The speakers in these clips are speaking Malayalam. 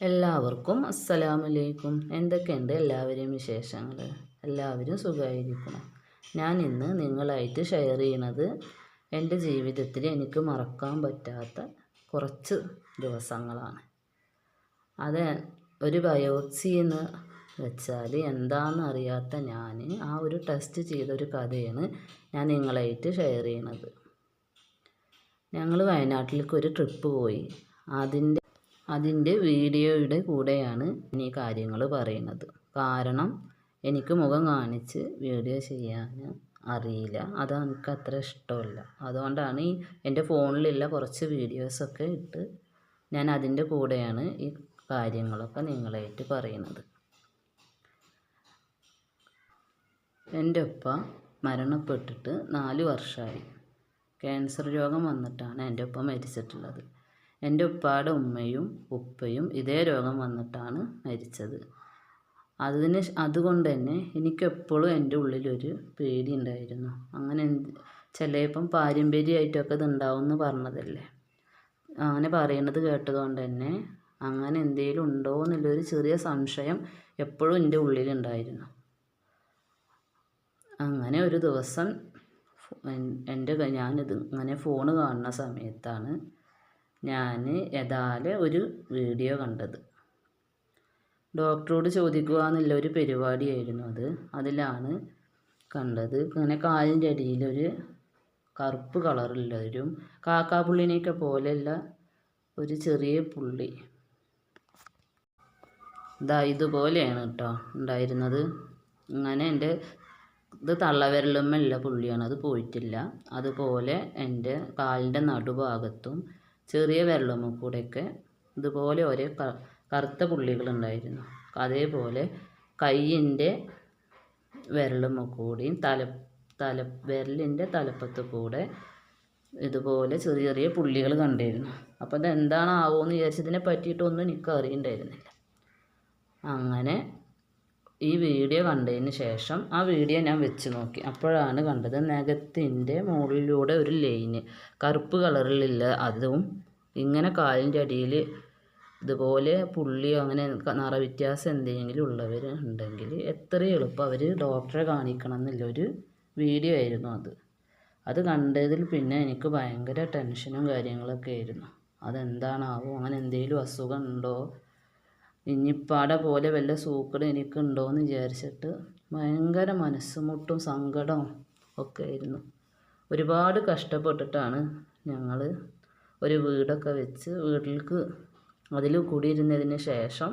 എല്ലാവർക്കും അസ്സലാമലൈക്കും. എന്തൊക്കെയുണ്ട് എല്ലാവരെയും വിശേഷങ്ങൾ എല്ലാവരും സുഖമായിരിക്കണം ഞാൻ ഇന്ന് നിങ്ങളായിട്ട് ഷെയർ ചെയ്യണത് എന്റെ ജീവിതത്തിൽ എനിക്ക് മറക്കാൻ പറ്റാത്ത കുറച്ച് ദിവസങ്ങളാണ്. അത് ഒരു ബയോപ്സി എന്ന് വെച്ചാൽ എന്താണെന്ന് അറിയാത്ത ഞാൻ ആ ഒരു ടെസ്റ്റ് ചെയ്തൊരു കഥയാണ് ഞാൻ നിങ്ങളായിട്ട് ഷെയർ ചെയ്യണത്. ഞങ്ങൾ വയനാട്ടിലേക്ക് ഒരു ട്രിപ്പ് പോയി. അതിന്റെ അതിന്റെ വീഡിയോയുടെ കൂടെയാണ് ഈ കാര്യങ്ങൾ പറയുന്നത്. കാരണം എനിക്ക് മുഖം കാണിച്ച് വീഡിയോ ചെയ്യാൻ അറിയില്ല. അത് എനിക്ക് അത്ര ഇഷ്ടമല്ല. അതുകൊണ്ടാണ് ഈ എന്റെ ഫോണിലുള്ള കുറച്ച് വീഡിയോസൊക്കെ ഇട്ട് ഞാൻ അതിന്റെ കൂടെയാണ് ഈ കാര്യങ്ങളൊക്കെ നിങ്ങളായിട്ട് പറയുന്നത്. എന്റെ ഉപ്പ മരണപ്പെട്ടിട്ട് നാല് വർഷമായി. ക്യാൻസർ രോഗം വന്നിട്ടാണ് എന്റെ ഉപ്പ മരിച്ചിട്ടുള്ളത്. എന്റെ ഉപ്പാടെ ഉമ്മയും ഉപ്പയും ഇതേ രോഗം വന്നിട്ടാണ് മരിച്ചത്. അതിന് അതുകൊണ്ട് തന്നെ എനിക്കെപ്പോഴും എന്റെ ഉള്ളിലൊരു പേടി ഉണ്ടായിരുന്നു. അങ്ങനെ ചിലപ്പം പാരമ്പര്യമായിട്ടൊക്കെ ഇത് ഉണ്ടാവും എന്ന് പറഞ്ഞതല്ലേ? അങ്ങനെ പറയുന്നത് കേട്ടതുകൊണ്ട് തന്നെ അങ്ങനെ എന്തെങ്കിലും ഉണ്ടോ എന്നുള്ളൊരു ചെറിയ സംശയം എപ്പോഴും എന്റെ ഉള്ളിലുണ്ടായിരുന്നു. അങ്ങനെ ഒരു ദിവസം എന്റെ ഞാനിത് അങ്ങനെ ഫോൺ കാണുന്ന സമയത്താണ് ഞാൻ യഥാലെ ഒരു വീഡിയോ കണ്ടത്. ഡോക്ടറോട് ചോദിക്കുക എന്നുള്ള ഒരു പരിപാടിയായിരുന്നു അത്. അതിലാണ് കണ്ടത്. അങ്ങനെ കാലിന്റെ അടിയിലൊരു കറുപ്പ് കളറുള്ളവരും കാക്കാപ്പുള്ളിനെയൊക്കെ പോലെയുള്ള ഒരു ചെറിയ പുള്ളി. ഇതാ ഇതുപോലെയാണ് കേട്ടോ ഉണ്ടായിരുന്നത്. ഇങ്ങനെ എന്റെ ഇത് തള്ളവിരലുമ്മല്ല പുള്ളിയാണ്. അത് പോയിട്ടില്ല. അതുപോലെ എന്റെ കാലിന്റെ നടുഭാഗത്തും ചെറിയ വിരലുമ്മ കൂടെയൊക്കെ ഇതുപോലെ ഒരേ കറുത്ത പുള്ളികളുണ്ടായിരുന്നു. അതേപോലെ കയ്യിന്റെ വിരലുമ്മ കൂടിയും തല തല വിരലിന്റെ തലപ്പത്ത് കൂടെ ഇതുപോലെ ചെറിയ ചെറിയ പുള്ളികൾ കണ്ടിരുന്നു. അപ്പോൾ ഇതെന്താണാവോ എന്ന് വിചാരിച്ചതിനെ പറ്റിയിട്ടൊന്നും എനിക്ക് അറിയണ്ടായിരുന്നില്ല അങ്ങനെ ഈ വീഡിയോ കണ്ടതിന് ശേഷം ആ വീഡിയോ ഞാൻ വെച്ച് നോക്കി. അപ്പോഴാണ് കണ്ടത് നഖത്തിന്റെ മുകളിലൂടെ ഒരു ലൈന്. കറുപ്പ് കളറിലുള്ള അതും ഇങ്ങനെ കാലിന്റെ അടിയിൽ ഇതുപോലെ പുള്ളിയോ അങ്ങനെ നിറവ്യത്യാസം എന്തെങ്കിലും ഉള്ളവർ ഉണ്ടെങ്കിൽ എത്ര എളുപ്പം അവർ ഡോക്ടറെ കാണിക്കണം എന്നുള്ളൊരു വീഡിയോ ആയിരുന്നു അത്. അത് കണ്ടതിൽ പിന്നെ എനിക്ക് ഭയങ്കര ടെൻഷനും കാര്യങ്ങളൊക്കെ ആയിരുന്നു. അതെന്താണാവോ? അങ്ങനെ എന്തെങ്കിലും അസുഖം ഉണ്ടോ? ഇനിപ്പാടെ പോലെ വല്ല സൂക്കട് എനിക്കുണ്ടോയെന്ന് വിചാരിച്ചിട്ട് ഭയങ്കര മനസ്സുമുട്ടും സങ്കടവും ഒക്കെ ആയിരുന്നു ഒരുപാട് കഷ്ടപ്പെട്ടിട്ടാണ് ഞങ്ങൾ ഒരു വീടൊക്കെ വെച്ച് വീട്ടിലേക്ക് അതിൽ കൂടിയിരുന്നതിന് ശേഷം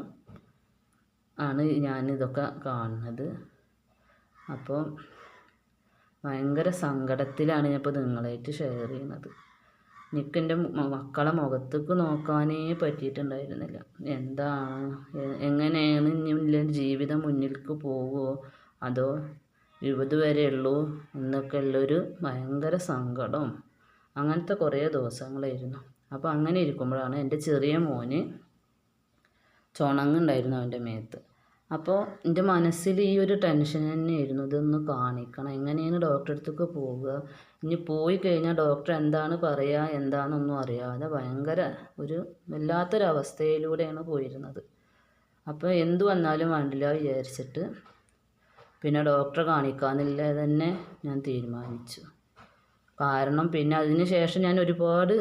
ആണ് ഞാനിതൊക്കെ കാണുന്നത്. അപ്പോൾ ഭയങ്കര സങ്കടത്തിലാണ് ഞാനിപ്പോൾ നിങ്ങളായിട്ട് ഷെയർ ചെയ്യുന്നത്. എനിക്ക് എന്റെ മക്കളെ മുഖത്തേക്ക് നോക്കാനേ പറ്റിയിട്ടുണ്ടായിരുന്നില്ല. എന്താണ് എങ്ങനെയാണ് ഇനി ജീവിതം മുന്നിലേക്ക് പോവുമോ അതോ ഇരുപത് വരെ ഉള്ളൂ എന്നൊക്കെ ഉള്ളൊരു ഭയങ്കര സങ്കടവും അങ്ങനത്തെ കുറേ ദിവസങ്ങളായിരുന്നു. അപ്പോൾ അങ്ങനെ ഇരിക്കുമ്പോഴാണ് എന്റെ ചെറിയ മോന് ചുണങ്ങുണ്ടായിരുന്നു അവന്റെ മേത്ത്. അപ്പോൾ എന്റെ മനസ്സിൽ ഈ ഒരു ടെൻഷൻ തന്നെയായിരുന്നു. ഇതൊന്ന് കാണിക്കണം. എങ്ങനെയാണ് ഡോക്ടറെ അടുത്തേക്ക് പോവുക? ഇനി പോയി കഴിഞ്ഞാൽ ഡോക്ടർ എന്താണ് പറയുക എന്താണെന്നൊന്നും അറിയാതെ ഭയങ്കര ഒരു വല്ലാത്തൊരവസ്ഥയിലൂടെയാണ് പോയിരുന്നത്. അപ്പോൾ എന്ത് വന്നാലും വേണ്ടില്ല വിചാരിച്ചിട്ട് പിന്നെ ഡോക്ടറെ കാണിക്കാമെന്നില്ല തന്നെ ഞാൻ തീരുമാനിച്ചു. കാരണം പിന്നെ അതിന് ശേഷം ഞാൻ ഒരുപാട്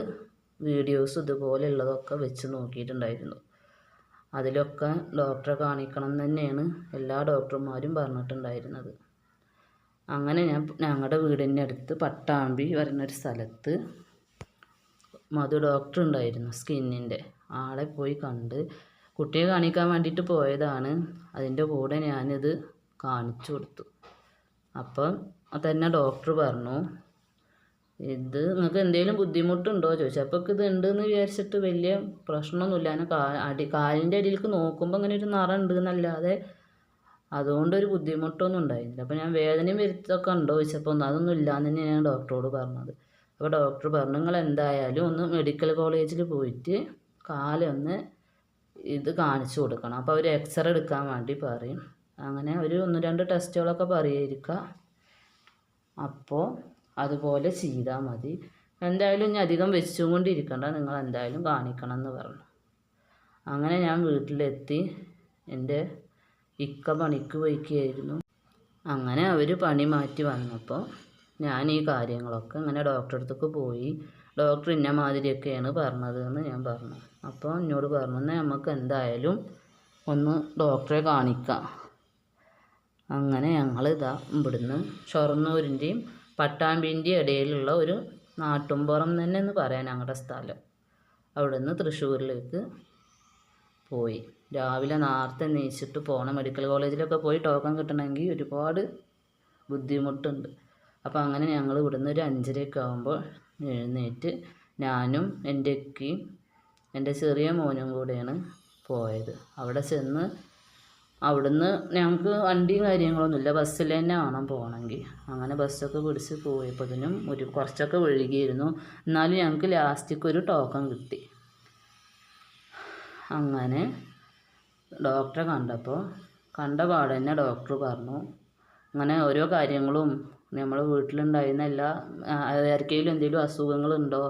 വീഡിയോസ് ഇതുപോലെയുള്ളതൊക്കെ വെച്ച് നോക്കിയിട്ടുണ്ടായിരുന്നു. അതിലൊക്കെ ഡോക്ടറെ കാണിക്കണം എന്ന് തന്നെയാണ് എല്ലാ ഡോക്ടർമാരും പറഞ്ഞിട്ടുണ്ടായിരുന്നത്. അങ്ങനെ ഞാൻ ഞങ്ങളുടെ വീടിന്റെ അടുത്ത് പട്ടാമ്പി വരുന്നൊരു സ്ഥലത്ത് മധു ഡോക്ടർ ഉണ്ടായിരുന്നു സ്കിന്നിന്റെ ആളെ പോയി കണ്ട് കുട്ടിയെ കാണിക്കാൻ വേണ്ടിയിട്ട് പോയതാണ്. അതിന്റെ കൂടെ ഞാനിത് കാണിച്ചു കൊടുത്തു. അപ്പം തന്നെ ഡോക്ടർ പറഞ്ഞു ഇത് നിങ്ങൾക്ക് എന്തെങ്കിലും ബുദ്ധിമുട്ടുണ്ടോ? ചോദിച്ചു അപ്പോൾ ഇത് ഉണ്ടെന്ന് വിചാരിച്ചിട്ട് വലിയ പ്രശ്നമൊന്നുമില്ല ഞാൻ കാ അടി കാലിന്റെ അടിയിലേക്ക് നോക്കുമ്പോൾ അങ്ങനെ ഒരു നിറം ഉണ്ട് എന്നല്ലാതെ അതുകൊണ്ടൊരു ബുദ്ധിമുട്ടൊന്നും ഉണ്ടായിരുന്നില്ല അപ്പോൾ ഞാൻ വേദനയും വരുത്തൊക്കെ ഉണ്ടോ? ചോദിച്ചപ്പോൾ ഒന്നും അതൊന്നും ഇല്ലയെന്ന് തന്നെയാണ് ഞാൻ ഡോക്ടറോട് പറഞ്ഞത്. അപ്പോൾ ഡോക്ടർ പറഞ്ഞു നിങ്ങൾ എന്തായാലും ഒന്ന് മെഡിക്കൽ കോളേജിൽ പോയിട്ട് കാലൊന്ന് ഇത് കാണിച്ചു കൊടുക്കണം. അപ്പോൾ അവർ എക്സ്റേ എടുക്കാൻ വേണ്ടി പറയും. അങ്ങനെ ഒരു ഒന്ന് രണ്ട് ടെസ്റ്റുകളൊക്കെ പറയുമായിരിക്കുക അപ്പോൾ അതുപോലെ ചെയ്താൽ മതി. എന്തായാലും ഇനി അധികം വെച്ചും കൊണ്ടിരിക്കണ്ട നിങ്ങൾ എന്തായാലും കാണിക്കണം എന്ന് പറഞ്ഞു. അങ്ങനെ ഞാൻ വീട്ടിലെത്തി. എന്റെ ഇക്ക പണിക്ക് പോയിക്കുകയായിരുന്നു അങ്ങനെ അവർ പണി മാറ്റി വന്നപ്പോൾ ഞാൻ ഈ കാര്യങ്ങളൊക്കെ ഇങ്ങനെ ഡോക്ടറെ അടുത്തേക്ക് പോയി. ഡോക്ടർ ഇന്ന മാതിരിയൊക്കെയാണ് പറഞ്ഞത് എന്ന് ഞാൻ പറഞ്ഞു. അപ്പോൾ എന്നോട് പറഞ്ഞു നമുക്ക് എന്തായാലും ഒന്ന് ഡോക്ടറെ കാണിക്കാം. അങ്ങനെ ഞങ്ങൾ ഇതാ ഇവിടുന്ന് ഷൊർണൂരിന്റെയും പട്ടാമ്പിന്റെയും ഇടയിലുള്ള ഒരു നാട്ടുംപുറം തന്നെ എന്ന് പറയാൻ ഞങ്ങളുടെ സ്ഥലം. അവിടുന്ന് തൃശ്ശൂരിലേക്ക് പോയി. രാവിലെ നേരത്തെ നീച്ചിട്ട് പോകണം മെഡിക്കൽ കോളേജിലൊക്കെ പോയി ടോക്കൺ കിട്ടണമെങ്കിൽ ഒരുപാട് ബുദ്ധിമുട്ടുണ്ട്. അപ്പോൾ അങ്ങനെ ഞങ്ങൾ ഇവിടുന്ന് ഒരു അഞ്ചരയൊക്കെ ആകുമ്പോൾ എഴുന്നേറ്റ് ഞാനും എന്റെ ഇക്കയും എന്റെ ചെറിയ മോനും കൂടെയാണ് പോയത്. അവിടെ ചെന്ന് അവിടുന്ന് ഞങ്ങൾക്ക് വണ്ടിയും കാര്യങ്ങളൊന്നുമില്ല. ബസ്സിൽ തന്നെ വേണം പോകണമെങ്കിൽ. അങ്ങനെ ബസ്സൊക്കെ പിടിച്ച് പോയപ്പോഴത്തേനും ഒരു കുറച്ചൊക്കെ ഒഴുകിയിരുന്നു. എന്നാലും ഞങ്ങൾക്ക് ലാസ്റ്റിക്ക് ഒരു ടോക്കൺ കിട്ടി. അങ്ങനെ ഡോക്ടറെ കണ്ടപ്പോൾ കണ്ട പാടെ തന്നെ ഡോക്ടർ പറഞ്ഞു. അങ്ങനെ ഓരോ കാര്യങ്ങളും നമ്മൾ വീട്ടിലുണ്ടായിരുന്ന എല്ലാ ആർക്കെങ്കിലും എന്തെങ്കിലും അസുഖങ്ങളുണ്ടോ?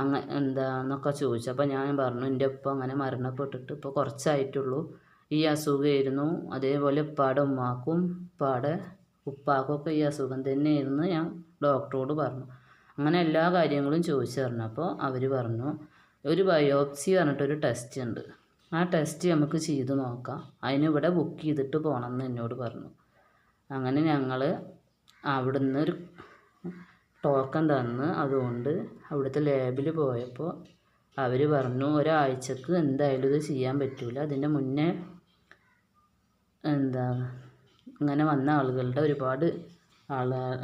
അങ്ങ എന്താന്നൊക്കെ ചോദിച്ചു അപ്പോൾ ഞാൻ പറഞ്ഞു എന്റെ ഒപ്പം അങ്ങനെ മരണപ്പെട്ടിട്ട് ഇപ്പോൾ കുറച്ചായിട്ടുള്ളൂ. ഈ അസുഖമായിരുന്നു അതേപോലെ ഉപ്പാടെ ഉമ്മാക്കും ഉപ്പാടെ ഉപ്പാക്കൊക്കെ ഈ അസുഖം തന്നെയായിരുന്നു ഞാൻ ഡോക്ടറോട് പറഞ്ഞു. അങ്ങനെ എല്ലാ കാര്യങ്ങളും ചോദിച്ചു പറഞ്ഞപ്പോൾ അവർ പറഞ്ഞു ഒരു ബയോപ്സി പറഞ്ഞിട്ടൊരു ടെസ്റ്റ് ഉണ്ട്. ആ ടെസ്റ്റ് നമുക്ക് ചെയ്ത് നോക്കാം. അതിനിവിടെ ബുക്ക് ചെയ്തിട്ട് പോകണം എന്ന് എന്നോട് പറഞ്ഞു. അങ്ങനെ ഞങ്ങൾ അവിടുന്ന് ഒരു ടോക്കൺ തന്ന്. അതുകൊണ്ട് അവിടുത്തെ ലാബിൽ പോയപ്പോൾ അവർ പറഞ്ഞു ഒരാഴ്ചക്ക് എന്തായാലും ഇത് ചെയ്യാൻ പറ്റില്ല അതിന്റെ മുന്നേ എന്താ അങ്ങനെ വന്ന ആളുകളുടെ ഒരുപാട്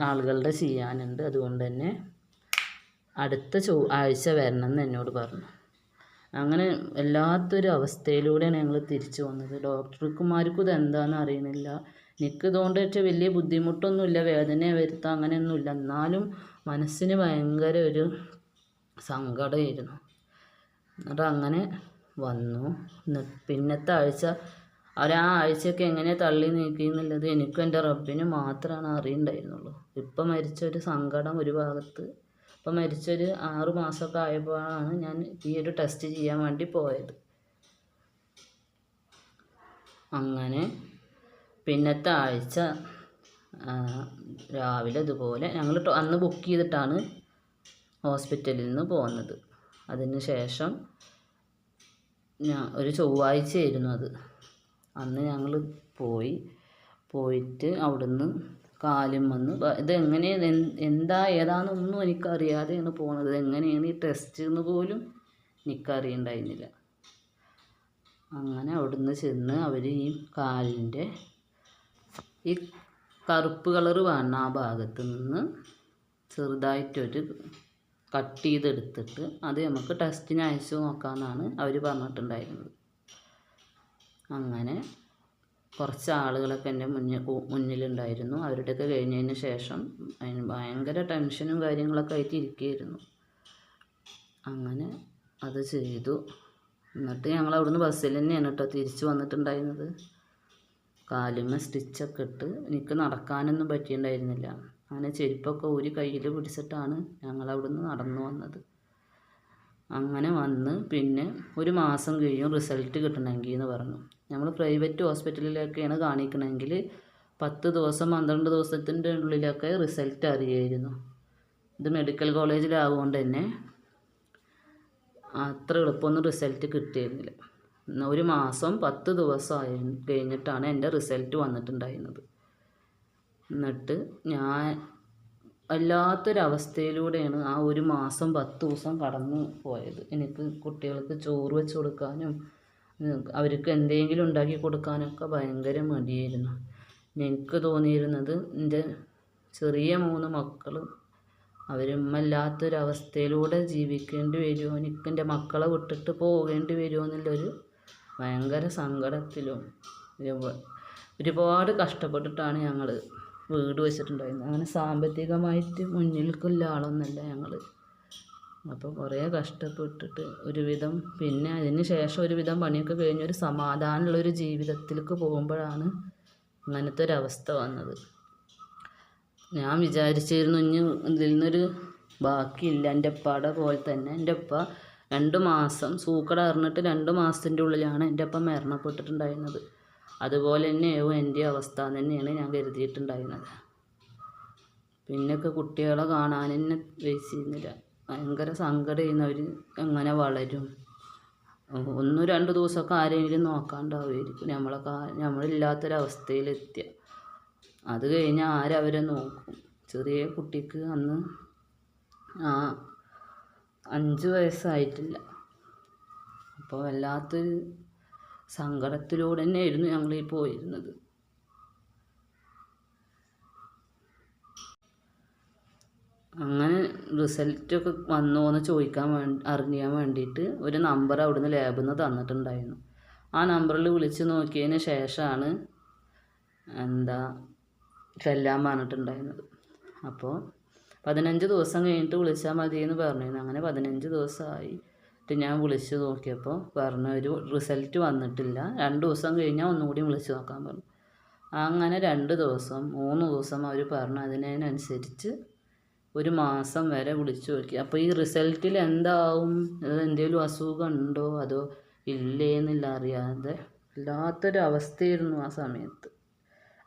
ആളുകളുടെ ചെയ്യാനുണ്ട്. അതുകൊണ്ട് തന്നെ അടുത്ത ചൊ ആഴ്ച വരണം എന്ന് എന്നോട് പറഞ്ഞു. അങ്ങനെ വല്ലാത്തൊരു അവസ്ഥയിലൂടെയാണ് ഞങ്ങൾ തിരിച്ചു വന്നത് ഡോക്ടർമാർക്കും ഇതെന്താണെന്ന് അറിയണില്ല എനിക്ക് ഇതുകൊണ്ട് വെച്ചാൽ വലിയ ബുദ്ധിമുട്ടൊന്നുമില്ല. വേദന വരുത്താൻ അങ്ങനെയൊന്നുമില്ല. എന്നാലും മനസ്സിന് ഭയങ്കര ഒരു സങ്കടമായിരുന്നു. എന്നിട്ട് അങ്ങനെ വന്നു. പിന്നത്തെ ആഴ്ച അവർ ആ ആഴ്ചയൊക്കെ എങ്ങനെ തള്ളി നീക്കി എന്നുള്ളത് എനിക്കും എന്റെ റബ്ബിന് മാത്രമാണ് അറിയുന്നുണ്ടായിരുന്നുള്ളൂ ഇപ്പം മരിച്ചൊരു സങ്കടം ഒരു ഭാഗത്ത് ഇപ്പം മരിച്ചൊരു ആറ് മാസമൊക്കെ ആയപ്പോഴാണ് ഞാൻ ഈ ഒരു ടെസ്റ്റ് ചെയ്യാൻ വേണ്ടി പോയത്. അങ്ങനെ പിന്നത്തെ ആഴ്ച രാവിലെ ഇതുപോലെ ഞങ്ങൾ അന്ന് ബുക്ക് ചെയ്തിട്ടാണ് ഹോസ്പിറ്റലിൽ നിന്ന് പോകുന്നത് അതിന് ശേഷം ഞാൻ ഒരു ചൊവ്വാഴ്ചയായിരുന്നു അത്. അന്ന് ഞങ്ങൾ പോയി പോയിട്ട് അവിടുന്ന് കാലും വന്ന് ഇത് എങ്ങനെയാണ് എന്താ ഏതാണെന്നൊന്നും എനിക്കറിയാതെയാണ് പോണത് എങ്ങനെയാണ് ഈ ടെസ്റ്റ് എന്ന് പോലും എനിക്കറിയണ്ടായിരുന്നില്ല. അങ്ങനെ അവിടുന്ന് ചെന്ന് അവർ ഈ കാലിന്റെ ഈ കറുപ്പ് കളറ് വേണം ആ ഭാഗത്ത് നിന്ന് ചെറുതായിട്ടൊരു കട്ട് ചെയ്തെടുത്തിട്ട് അത് നമുക്ക് ടെസ്റ്റിന് അയച്ചു നോക്കാമെന്നാണ് അവർ പറഞ്ഞിട്ടുണ്ടായിരുന്നത്. അങ്ങനെ കുറച്ച് ആളുകളൊക്കെ എന്റെ മുന്നിൽ മുന്നിലുണ്ടായിരുന്നു. അവരുടെയൊക്കെ കഴിഞ്ഞതിന് ശേഷം അതിന് ഭയങ്കര ടെൻഷനും കാര്യങ്ങളൊക്കെ ആയിട്ട് ഇരിക്കുകയായിരുന്നു. അങ്ങനെ അത് ചെയ്തു. എന്നിട്ട് ഞങ്ങൾ അവിടുന്ന് ബസ്സിൽ തന്നെയാണ് കേട്ടോ തിരിച്ച് വന്നിട്ടുണ്ടായിരുന്നത്. കാലുമ്മ സ്റ്റിച്ചൊക്കെ ഇട്ട് എനിക്ക് നടക്കാനൊന്നും പറ്റിയിട്ടുണ്ടായിരുന്നില്ല. അങ്ങനെ ചെരുപ്പൊക്കെ ഒരു കയ്യിൽ പിടിച്ചിട്ടാണ് ഞങ്ങൾ അവിടുന്ന് നടന്നു വന്നത്. അങ്ങനെ വന്ന് പിന്നെ ഒരു മാസം കഴിയും റിസൾട്ട് കിട്ടണമെങ്കിൽ എന്ന് പറഞ്ഞു. നമ്മൾ പ്രൈവറ്റ് ഹോസ്പിറ്റലിലൊക്കെയാണ് കാണിക്കണമെങ്കിൽ പത്ത് ദിവസം പന്ത്രണ്ട് ദിവസത്തിന്റെ ഉള്ളിലൊക്കെ റിസൾട്ട് അറിയായിരുന്നു. ഇത് മെഡിക്കൽ കോളേജിലാവുകൊണ്ട് തന്നെ അത്ര എളുപ്പമൊന്നും റിസൾട്ട് കിട്ടിയിരുന്നില്ല. ഒരു മാസം പത്ത് ദിവസമായി കഴിഞ്ഞിട്ടാണ് എന്റെ റിസൾട്ട് വന്നിട്ടുണ്ടായിരുന്നത്. എന്നിട്ട് ഞാൻ വല്ലാത്തൊരവസ്ഥയിലൂടെയാണ് ആ ഒരു മാസം പത്ത് ദിവസം കടന്നു പോയത്. എനിക്ക് കുട്ടികൾക്ക് ചോറ് വെച്ച് കൊടുക്കാനും അവർക്ക് എന്തെങ്കിലും ഉണ്ടാക്കി കൊടുക്കാനൊക്കെ ഭയങ്കര മടിയായിരുന്നു. എനിക്ക് തോന്നിയിരുന്നത് എന്റെ ചെറിയ മൂന്ന് മക്കൾ അവരുമ്മല്ലാത്തൊരവസ്ഥയിലൂടെ ജീവിക്കേണ്ടി വരുമോ? എനിക്ക് എന്റെ മക്കളെ വിട്ടിട്ട് പോകേണ്ടി വരുമോ എന്നുള്ളൊരു ഭയങ്കര സങ്കടത്തിലും ഒരുപാട് കഷ്ടപ്പെട്ടിട്ടാണ് ഞങ്ങൾ വീട് വെച്ചിട്ടുണ്ടായിരുന്നത്. അങ്ങനെ സാമ്പത്തികമായിട്ട് മുന്നിലേക്കുള്ള ആളൊന്നുമല്ല ഞങ്ങൾ അപ്പോൾ കുറേ കഷ്ടപ്പെട്ടിട്ട് ഒരുവിധം പിന്നെ അതിന് ശേഷം ഒരുവിധം പണിയൊക്കെ കഴിഞ്ഞ് ഒരു സമാധാനമുള്ളൊരു ജീവിതത്തിലേക്ക് പോകുമ്പോഴാണ് അങ്ങനത്തെ ഒരവസ്ഥ വന്നത്. ഞാൻ വിചാരിച്ചിരുന്നു ഇനി ഇതിൽ നിന്നൊരു ബാക്കിയില്ല. എന്റെ ഉപ്പയുടെ പോലെ തന്നെ എന്റെ ഉപ്പ രണ്ട് മാസം സൂക്കട അറിഞ്ഞിട്ട് രണ്ട് മാസത്തിന്റെ ഉള്ളിലാണ് എന്റെ അപ്പം മരണപ്പെട്ടിട്ടുണ്ടായിരുന്നത്. അതുപോലെ തന്നെയാവും എന്റെ അവസ്ഥ തന്നെയാണ് ഞാൻ കരുതിയിട്ടുണ്ടായിരുന്നത്. പിന്നൊക്കെ കുട്ടികളെ കാണാൻ തന്നെ വെച്ചിരുന്നില്ല ഭയങ്കര സങ്കടമായിരുന്നു. അവർ എങ്ങനെ വളരും? ഒന്നും രണ്ട് ദിവസമൊക്കെ ആരെങ്കിലും നോക്കാണ്ടാവുമായിരിക്കും. നമ്മളൊക്കെ നമ്മളില്ലാത്തൊരവസ്ഥയിലെത്തിയ. അത് കഴിഞ്ഞാൽ ആരവരെ നോക്കും? ചെറിയ കുട്ടിക്ക് അന്ന് ആ അഞ്ച് വയസ്സായിട്ടില്ല. അപ്പോൾ വല്ലാത്തൊരു സങ്കടത്തിലൂടെ തന്നെയായിരുന്നു ഞങ്ങൾ പോയിരുന്നത്. അങ്ങനെ റിസൾട്ടൊക്കെ വന്നോ എന്ന് ചോദിക്കാൻ വേണ്ടി അറിയാൻ വേണ്ടിയിട്ട് ഒരു നമ്പർ അവിടുന്ന് ലാബിൽ നിന്ന് തന്നിട്ടുണ്ടായിരുന്നു. ആ നമ്പറിൽ വിളിച്ച് നോക്കിയതിന് ശേഷമാണ് എന്താ ചെല്ലാൻ പറഞ്ഞിട്ടുണ്ടായിരുന്നത്. അപ്പോൾ പതിനഞ്ച് ദിവസം കഴിഞ്ഞിട്ട് വിളിച്ചാൽ മതി എന്ന് പറഞ്ഞിരുന്നു. അങ്ങനെ പതിനഞ്ച് ദിവസമായി ഞാൻ വിളിച്ച് നോക്കിയപ്പോൾ പറഞ്ഞ ഒരു റിസൾട്ട് വന്നിട്ടില്ല. രണ്ട് ദിവസം കഴിഞ്ഞാൽ ഒന്നുകൂടി വിളിച്ച് നോക്കാൻ പറഞ്ഞു. അങ്ങനെ രണ്ട് ദിവസം മൂന്ന് ദിവസം അവർ പറഞ്ഞു അതിനനുസരിച്ച് ഒരു മാസം വരെ വിളിച്ചു നോക്കി. അപ്പോൾ ഈ റിസൾട്ടിൽ എന്താവും? എന്തെങ്കിലും അസുഖം ഉണ്ടോ? അതോ ഇല്ലേ എന്നില്ല അറിയാതെ? വല്ലാത്തൊരു അവസ്ഥയായിരുന്നു ആ സമയത്ത്.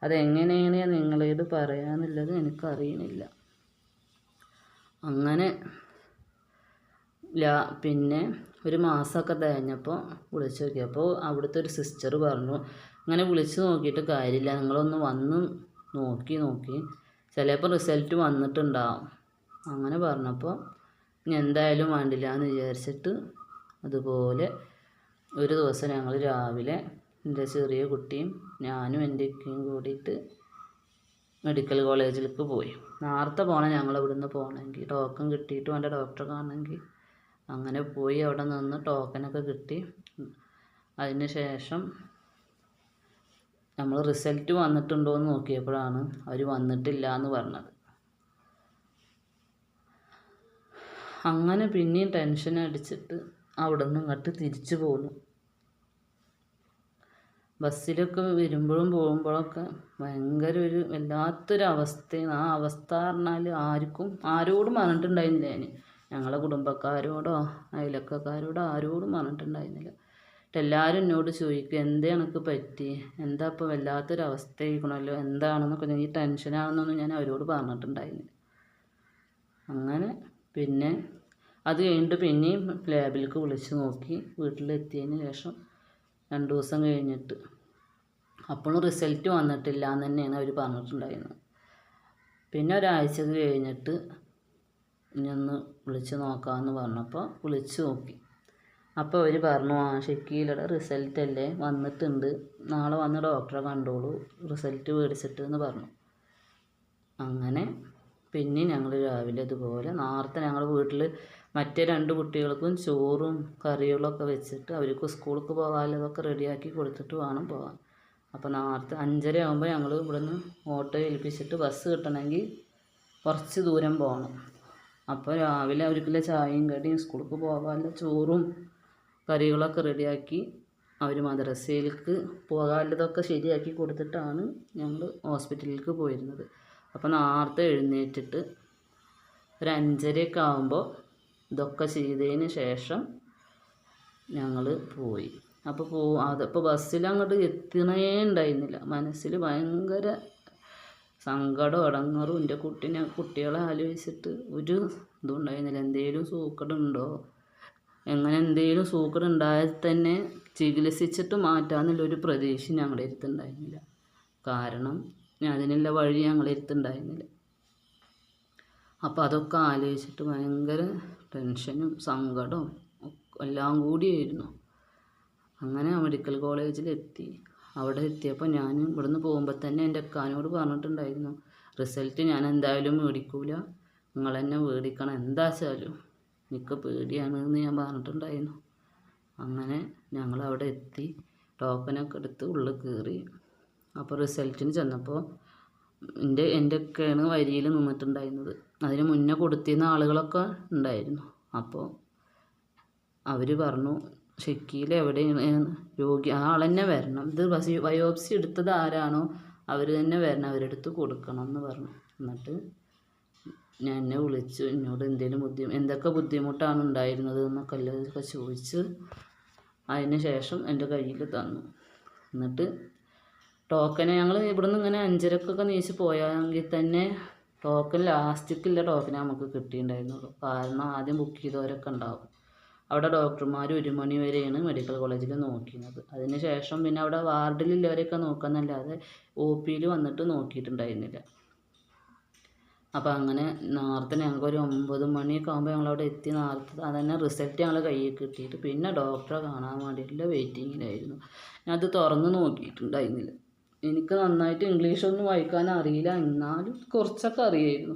അതെങ്ങനെയാണ് നിങ്ങളേത് പറയാന്നുള്ളത് എനിക്കറിയണില്ല. അങ്ങനെ പിന്നെ ഒരു മാസമൊക്കെ തികഞ്ഞപ്പോൾ വിളിച്ചു നോക്കി. അപ്പോൾ അവിടുത്തെ ഒരു സിസ്റ്റർ പറഞ്ഞു അങ്ങനെ വിളിച്ചു നോക്കിയിട്ട് കാര്യമില്ല. നിങ്ങളൊന്ന് വന്ന് നോക്കി നോക്കി. ചിലപ്പോൾ റിസൾട്ട് വന്നിട്ടുണ്ടാവും. അങ്ങനെ പറഞ്ഞപ്പോൾ ഇനി എന്തായാലും വേണ്ടില്ല എന്ന് വിചാരിച്ചിട്ട് അതുപോലെ ഒരു ദിവസം ഞങ്ങൾ രാവിലെ എന്റെ ചെറിയ കുട്ടിയും ഞാനും എന്റെ ഒക്കെയും കൂടിയിട്ട് മെഡിക്കൽ കോളേജിലേക്ക് പോയി. നേരത്തെ പോകണം ഞങ്ങൾ ഇവിടുന്ന് പോകണമെങ്കിൽ ടോക്കൺ കിട്ടിയിട്ട് വേണ്ട ഡോക്ടറെ കാണണമെങ്കിൽ അങ്ങനെ പോയി അവിടെ നിന്ന് ടോക്കനൊക്കെ കിട്ടി. അതിന് ശേഷം നമ്മൾ റിസൾട്ട് വന്നിട്ടുണ്ടോ എന്ന് നോക്കിയപ്പോഴാണ് അവർ വന്നിട്ടില്ല എന്ന് പറഞ്ഞത്. അങ്ങനെ പിന്നെയും ടെൻഷൻ അടിച്ചിട്ട് അവിടെ നിന്ന് ഇങ്ങോട്ട് തിരിച്ചു പോന്നു. ബസ്സിലൊക്കെ വരുമ്പോഴും പോകുമ്പോഴൊക്കെ ഭയങ്കര ഒരു വല്ലാത്തൊരു അവസ്ഥയാണ്. ആ അവസ്ഥ പറഞ്ഞാൽ ആർക്കും ആരോടും പറഞ്ഞിട്ടുണ്ടായിരുന്നില്ല ഞാൻ ഞങ്ങളെ കുടുംബക്കാരോടോ അയലക്കക്കാരോടോ ആരോടും പറഞ്ഞിട്ടുണ്ടായിരുന്നില്ല. എല്ലാവരും എന്നോട് ചോദിക്കും എന്തേ എനിക്ക് പറ്റി? എന്താ ഇപ്പോൾ വല്ലാത്തൊരു അവസ്ഥയായിക്കണല്ലോ? എന്താണെന്നൊക്കെ? ഈ ടെൻഷനാണെന്നൊന്നും ഞാൻ അവരോട് പറഞ്ഞിട്ടുണ്ടായിരുന്നില്ല. അങ്ങനെ പിന്നെ അത് കഴിഞ്ഞിട്ട് പിന്നെയും ലാബിലേക്ക് വിളിച്ച് നോക്കി. വീട്ടിലെത്തിയതിന് ശേഷം രണ്ട് ദിവസം കഴിഞ്ഞിട്ട്. അപ്പോഴും റിസൾട്ട് വന്നിട്ടില്ല എന്ന് തന്നെയാണ് അവർ പറഞ്ഞിട്ടുണ്ടായിരുന്നത്. പിന്നെ ഒരാഴ്ച കഴിഞ്ഞിട്ട് ഇനി ഒന്ന് വിളിച്ച് നോക്കാമെന്ന് പറഞ്ഞപ്പോൾ വിളിച്ച് നോക്കി. അപ്പോൾ അവർ പറഞ്ഞു ആ ഷക്കീലയുടെ റിസൾട്ട് അല്ലേ? വന്നിട്ടുണ്ട്. നാളെ വന്ന് ഡോക്ടറെ കണ്ടോളൂ. റിസൾട്ട് മേടിച്ചിട്ട് എന്ന് പറഞ്ഞു. അങ്ങനെ പിന്നെ ഞങ്ങൾ രാവിലെ ഇതുപോലെ നേരത്തെ ഞങ്ങൾ വീട്ടിൽ മറ്റേ രണ്ട് കുട്ടികൾക്കും ചോറും കറികളൊക്കെ വെച്ചിട്ട് അവർക്ക് സ്കൂൾക്ക് പോകാനുള്ളതൊക്കെ റെഡിയാക്കി കൊടുത്തിട്ട് വേണം പോകാൻ. അപ്പോൾ നേരത്തെ അഞ്ചര ആകുമ്പോൾ ഞങ്ങൾ ഇവിടുന്ന് ഓട്ടോ ഏൽപ്പിച്ചിട്ട് ബസ് കിട്ടണമെങ്കിൽ കുറച്ച് ദൂരം പോകണം. അപ്പോൾ രാവിലെ അവർക്കുള്ള ചായയും കടിയും സ്കൂൾക്ക് പോകാനുള്ള ചോറും കറികളൊക്കെ റെഡിയാക്കി അവർ മദ്രസയിലേക്ക് പോകാനുള്ളതൊക്കെ ശരിയാക്കി കൊടുത്തിട്ടാണ് ഞങ്ങൾ ഹോസ്പിറ്റലിലേക്ക് പോയിരുന്നത്. അപ്പോൾ നേരത്തെ എഴുന്നേറ്റിട്ട് ഒരു അഞ്ചരയൊക്കെ ആകുമ്പോൾ ഇതൊക്കെ ചെയ്തതിന് ശേഷം ഞങ്ങൾ പോയി. അപ്പോൾ പോ അതപ്പോൾ ബസ്സിൽ അങ്ങോട്ട് എത്തണേ ഉണ്ടായിരുന്നില്ല. മനസ്സിൽ ഭയങ്കര സങ്കടം അടങ്ങറും എന്റെ കുട്ടിനെ കുട്ടികളെ ആലോചിച്ചിട്ട് ഒരു ഇതും ഉണ്ടായിരുന്നില്ല. എന്തെങ്കിലും സൂക്കടുണ്ടോ? എങ്ങനെ എന്തെങ്കിലും സൂക്കട് ഉണ്ടായാൽ തന്നെ ചികിത്സിച്ചിട്ട് മാറ്റാമെന്നുള്ളൊരു പ്രതീക്ഷ ഞങ്ങളുടെ അടുത്തുണ്ടായിരുന്നില്ല കാരണം അതിനുള്ള വഴി ഞങ്ങൾ എടുത്തുണ്ടായിരുന്നില്ല അപ്പോൾ അതൊക്കെ ആലോചിച്ചിട്ട് ഭയങ്കര ടെൻഷനും സങ്കടവും എല്ലാം കൂടിയായിരുന്നു അങ്ങനെ മെഡിക്കൽ കോളേജിലെത്തി അവിടെ എത്തിയപ്പോൾ ഞാൻ ഇവിടുന്ന് പോകുമ്പോൾ തന്നെ എന്റെ അക്കാനോട് പറഞ്ഞിട്ടുണ്ടായിരുന്നു റിസൾട്ട് ഞാൻ എന്തായാലും മേടിക്കൂല. നിങ്ങൾ തന്നെ മേടിക്കണം. എന്താ വെച്ചാലും എനിക്ക് പേടിയാണ് എന്ന് ഞാൻ പറഞ്ഞിട്ടുണ്ടായിരുന്നു. അങ്ങനെ ഞങ്ങൾ അവിടെ എത്തി. ടോക്കനൊക്കെ എടുത്ത് ഉള്ളിൽ കയറി. അപ്പോൾ റിസൾട്ടിന് ചെന്നപ്പോൾ എന്റെ എന്റെയൊക്കെയാണ് വരിയിൽ നിന്നിട്ടുണ്ടായിരുന്നത്. അതിന് മുന്നേ കൊടുത്തിരുന്ന ആളുകളൊക്കെ ഉണ്ടായിരുന്നു. അപ്പോൾ അവർ പറഞ്ഞു ഷെക്കിയിൽ എവിടെയാണ്? രോഗി ആ ആൾ തന്നെ വരണം. ഇത് ബയോപ്സി എടുത്തത് ആരാണോ അവർ തന്നെ വരണം. അവരെടുത്ത് കൊടുക്കണം എന്ന് പറഞ്ഞു. എന്നിട്ട് ഞാൻ എന്നെ വിളിച്ചു. എന്നോട് എന്തെങ്കിലും ബുദ്ധി എന്തൊക്കെ ബുദ്ധിമുട്ടാണ് ഉണ്ടായിരുന്നത്? എന്നൊക്കെ എല്ലാവരൊക്കെ ചോദിച്ച് അതിന് ശേഷം എന്റെ കയ്യിൽ തന്നു. എന്നിട്ട് ടോക്കന് ഞങ്ങൾ ഇവിടുന്ന് ഇങ്ങനെ അഞ്ചരക്കൊക്കെ നീച്ച് പോയെങ്കിൽ തന്നെ ടോക്കൺ ലാസ്റ്റിക്കില്ല ടോക്കനെ നമുക്ക് കിട്ടിയിട്ടുണ്ടായിരുന്നുള്ളൂ. കാരണം ആദ്യം ബുക്ക് ചെയ്തവരൊക്കെ ഉണ്ടാവും. അവിടെ ഡോക്ടർമാർ ഒരു മണി വരെയാണ് മെഡിക്കൽ കോളേജിൽ നോക്കിയത് അതിന് ശേഷം പിന്നെ അവിടെ വാർഡിലുള്ളവരെയൊക്കെ നോക്കാന്നല്ലാതെ ഒ പിയിൽ വന്നിട്ട് നോക്കിയിട്ടുണ്ടായിരുന്നില്ല. അപ്പോൾ അങ്ങനെ നേരത്തെ ഞങ്ങൾക്ക് ഒരു ഒമ്പത് മണിയൊക്കെ ആകുമ്പോൾ ഞങ്ങളവിടെ എത്തി. നേരത്തെ അതന്നെ റിസൾട്ട് ഞങ്ങൾ കയ്യിൽ കിട്ടിയിട്ട് പിന്നെ ഡോക്ടറെ കാണാൻ വേണ്ടിയിട്ടുള്ള വെയിറ്റിങ്ങിലായിരുന്നു ഞാൻ അത് തുറന്ന് നോക്കിയിട്ടുണ്ടായിരുന്നില്ല. എനിക്ക് നന്നായിട്ട് ഇംഗ്ലീഷ് ഒന്നും വായിക്കാൻ അറിയില്ല. എന്നാലും കുറച്ചൊക്കെ അറിയായിരുന്നു.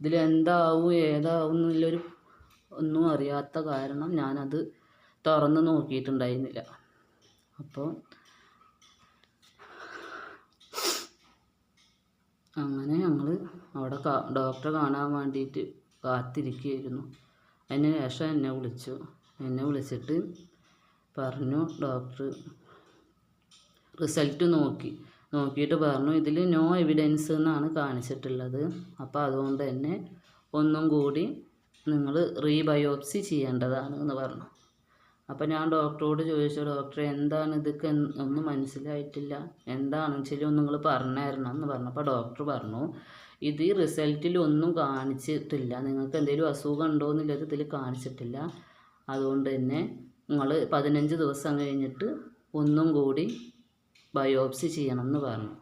ഇതിൽ എന്താവും ഏതാവും എന്നുള്ളൊരു ഒന്നും അറിയാത്ത കാരണം ഞാനത് തുറന്ന് നോക്കിയിട്ടുണ്ടായിരുന്നില്ല. അപ്പോൾ അങ്ങനെ ഞങ്ങൾ അവിടെ ഡോക്ടറെ കാണാൻ വേണ്ടിയിട്ട് കാത്തിരിക്കുകയായിരുന്നു. അതിന് ശേഷം എന്നെ വിളിച്ചു. എന്നെ വിളിച്ചിട്ട് പറഞ്ഞു ഡോക്ടർ റിസൾട്ട് നോക്കി. നോക്കിയിട്ട് പറഞ്ഞു. ഇതിൽ നോ എവിഡൻസ് എന്നാണ് കാണിച്ചിട്ടുള്ളത്. അപ്പോൾ അതുകൊണ്ട് തന്നെ ഒന്നും കൂടി നിങ്ങൾ റീബയോപ്സി ചെയ്യേണ്ടതാണ് എന്ന് പറഞ്ഞു. അപ്പോൾ ഞാൻ ഡോക്ടറോട് ചോദിച്ചു ഡോക്ടറെ എന്താണ് ഇതൊക്കെ ഒന്നും മനസ്സിലായിട്ടില്ല. എന്താണെന്ന് വെച്ചാൽ ഒന്ന് നിങ്ങൾ പറഞ്ഞു തരണം എന്ന് പറഞ്ഞപ്പോൾ ഡോക്ടർ പറഞ്ഞു ഇത് റിസൾട്ടിൽ ഒന്നും കാണിച്ചിട്ടില്ല. നിങ്ങൾക്ക് എന്തെങ്കിലും അസുഖം ഉണ്ടോ എന്നുള്ളത് ഇതിൽ കാണിച്ചിട്ടില്ല. അതുകൊണ്ട് തന്നെ നിങ്ങൾ പതിനഞ്ച് ദിവസം കഴിഞ്ഞിട്ട് ഒന്നും കൂടി ബയോപ്സി ചെയ്യണം എന്ന് പറഞ്ഞു.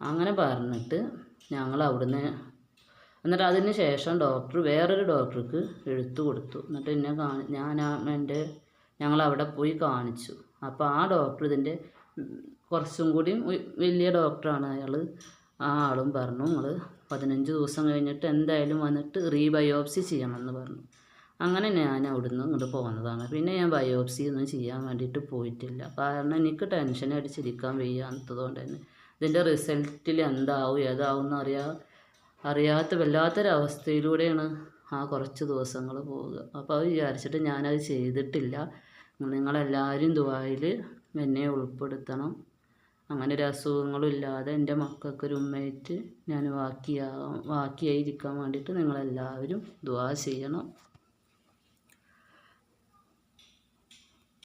അങ്ങനെ പറഞ്ഞിട്ട് ഞങ്ങൾ അവിടുന്ന് എന്നിട്ട് അതിന് ശേഷം ഡോക്ടർ വേറൊരു ഡോക്ടർക്ക് എഴുത്തു കൊടുത്തു. എന്നിട്ട് എന്നെ കാണി ഞാൻ എന്റെ ഞങ്ങൾ അവിടെ പോയി കാണിച്ചു. അപ്പോൾ ആ ഡോക്ടർ ഇതിന്റെ കുറച്ചും കൂടി വലിയ ഡോക്ടറാണ് അയാൾ. ആ ആളും പറഞ്ഞു നിങ്ങൾ പതിനഞ്ച് ദിവസം കഴിഞ്ഞിട്ട് എന്തായാലും വന്നിട്ട് റീബയോപ്സി ചെയ്യണമെന്ന് പറഞ്ഞു. അങ്ങനെ ഞാൻ അവിടുന്ന് ഇങ്ങോട്ട് പോകുന്നതാണ് പിന്നെ ഞാൻ ബയോപ്സി ഒന്നും ചെയ്യാൻ വേണ്ടിയിട്ട് പോയിട്ടില്ല. കാരണം എനിക്ക് ടെൻഷൻ അടിച്ചിരിക്കാൻ വയ്യാത്തതുകൊണ്ട് തന്നെ. ഇതിന്റെ റിസൾട്ടിൽ എന്താവും ഏതാവും എന്ന് അറിയാ അറിയാത്ത വല്ലാത്തൊരവസ്ഥയിലൂടെയാണ് ആ കുറച്ച് ദിവസങ്ങൾ പോവുക. അപ്പോൾ അത് വിചാരിച്ചിട്ട് ഞാനത് ചെയ്തിട്ടില്ല. നിങ്ങളെല്ലാവരും ദുബായിൽ എന്നെ ഉൾപ്പെടുത്തണം. അങ്ങനെ ഒരു അസുഖങ്ങളും ഇല്ലാതെ എന്റെ മക്കൾക്ക് ഒരു ഉമ്മയായിട്ട് ഞാൻ വാക്കിയാ ബാക്കിയായിരിക്കാൻ വേണ്ടിയിട്ട് നിങ്ങളെല്ലാവരും ദുആ ചെയ്യണം.